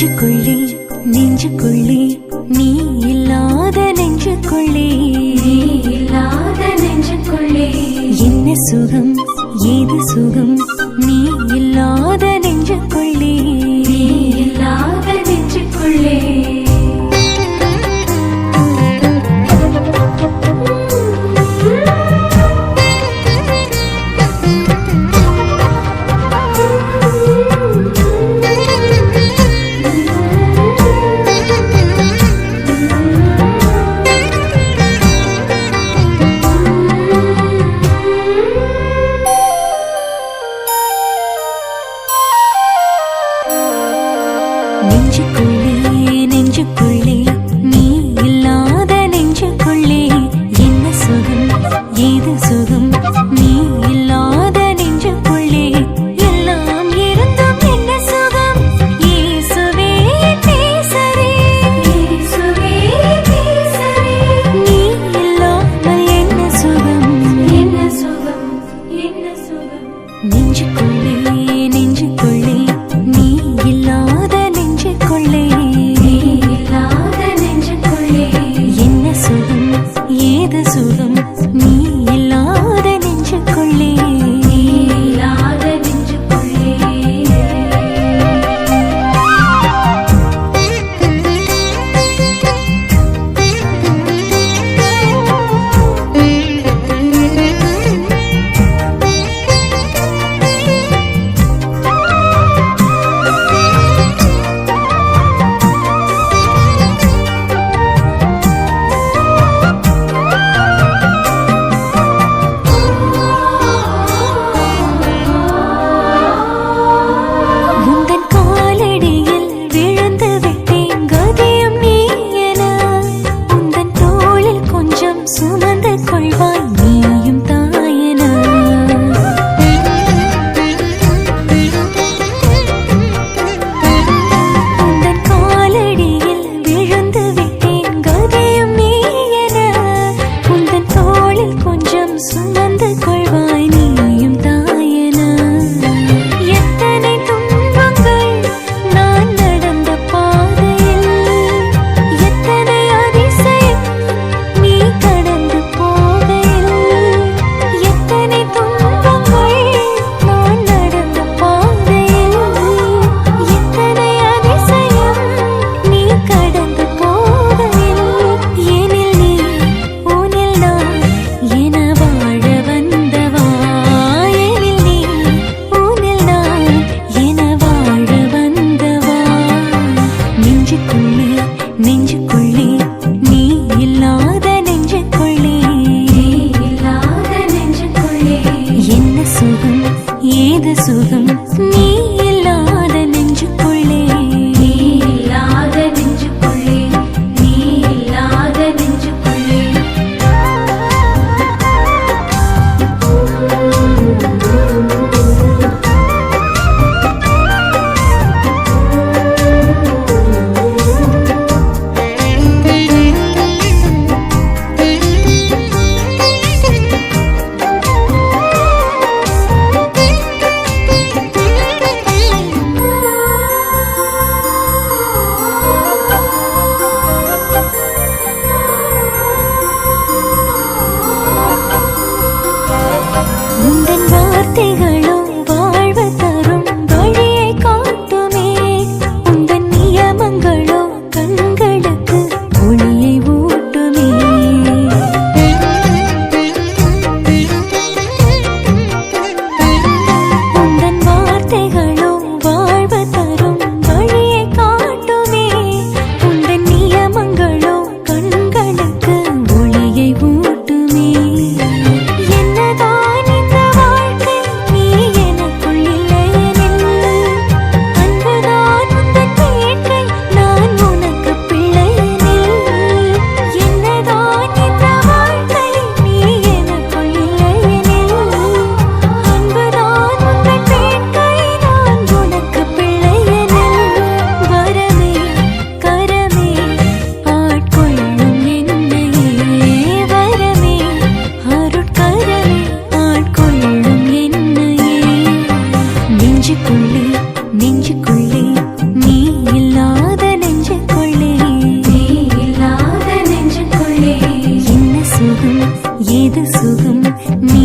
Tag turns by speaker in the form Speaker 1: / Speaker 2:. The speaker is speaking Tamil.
Speaker 1: நெஞ்சுக்குள்ளே நெஞ்சுக்குள்ளே நீ இல்லாத நெஞ்சுக்குள்ளே.
Speaker 2: இல்லாத நெஞ்சுக்குள்ளே.
Speaker 1: என்ன சுகம் ஏது சுகம்? நெஞ்சுக்குள்ளே
Speaker 2: நெஞ்சுக்குள்ளே
Speaker 1: உள்ளே நெஞ்சுக்குள்ளே நீ இல்லாத நெஞ்சுக்குள்ளே. இல்லாத நெஞ்சுக்குள்ளே. என்ன சுகம்? சுகம்
Speaker 2: எது சுகம்?
Speaker 1: நீ